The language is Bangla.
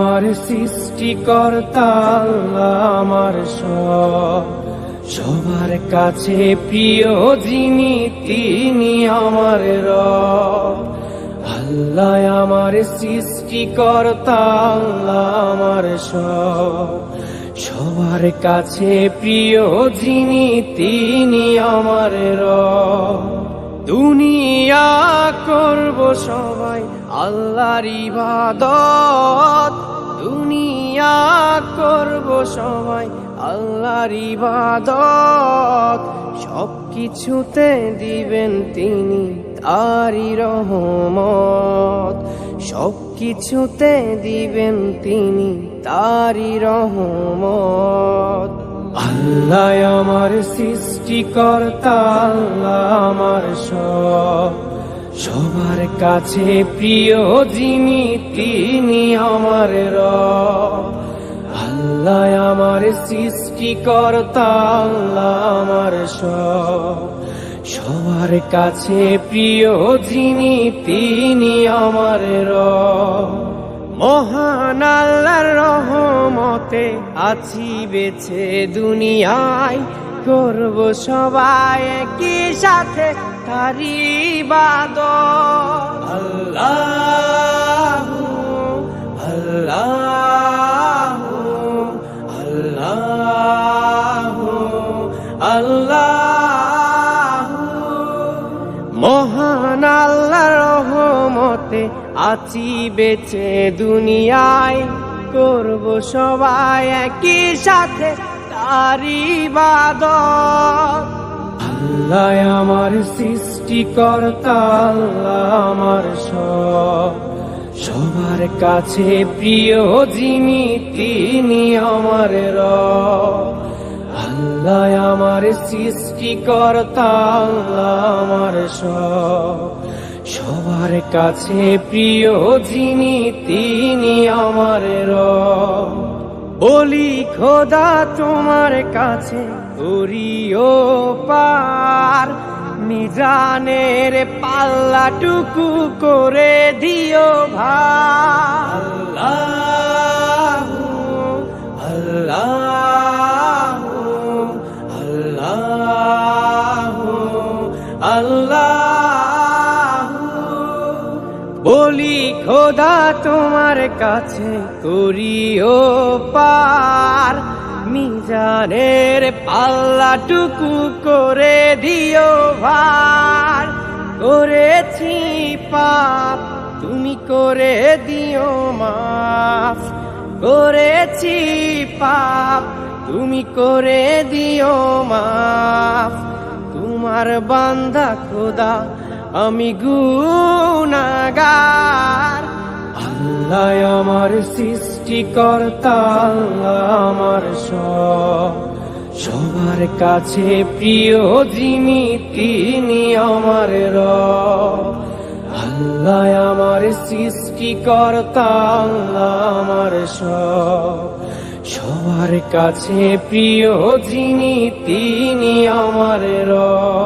আমার সৃষ্টিকর্তা, আল্লাহ আমার সব। সবার কাছে প্রিয় যিনি, তিনি আমার রব। আল্লাহ আমার সৃষ্টিকর্তা, আল্লাহ আমার সব। সবার কাছে প্রিয় যিনি, তিনি আমার রব। দুনিয়া করব সবাই, আল্লাহর ইবাদত। সবাই আল্লাহর ইবাদত। সব কিছুতে দিবেন তিনি তারি রহমত। সব কিছুতে দিবেন তিনি তারি রহমত। আল্লাহ আমার সৃষ্টিকর্তা, আল্লাহ আমার সব। সবার কাছে প্রিয় যিনি, তিনি আমার রব। আল্লাহ আমার সৃষ্টিকর্তা, আল্লাহ আমার সব। সবার কাছে প্রিয় যিনি, তিনি আমার রব। মহান আল্লাহর রহমতে আছি বেছে দুনিয়ায়, করব সবাই কি সাথে তারি বাদ আল্লাহ রহমতে আছি বেছে দুনিয়ায়। করব সবাই একই সাথে তারি বাদ আল্লাহ আমার সৃষ্টিকর্তা, আল্লাহ আমার সব। সবার কাছে প্রিয় যিনি, তিনি আমার আল্লাহ আমার সৃষ্টিকর্তা, আল্লাহ আমার সব। সবার কাছে প্রিয় যিনি, তিনি আমার বলি, খোদা তোমার কাছে করিও পার। মিজানের পাল্লাটুকু করে দিও ভাই আল্লাহ আল্লাহ আল্লাহ আল্লাহ। বলি, খোদা তোমার কাছে করিও পার। মিজানের পাল্লাটুকু করে দিও ভার। করেছি পাপ, তুমি করে দিও মাফ। করেছি পাপ, তুমি করে দিও মাফ। তোমার বান্দা খোদা আমি গুনাগার আল্লাহ আমার সৃষ্টিকর্তা আমার সব। সবার কাছে প্রিয় যিনি, তিনি আমার র আল্লাহ আমার সৃষ্টিকর্তা আমার সব। সবার কাছে প্রিয় যিনি, তিনি আমার রব।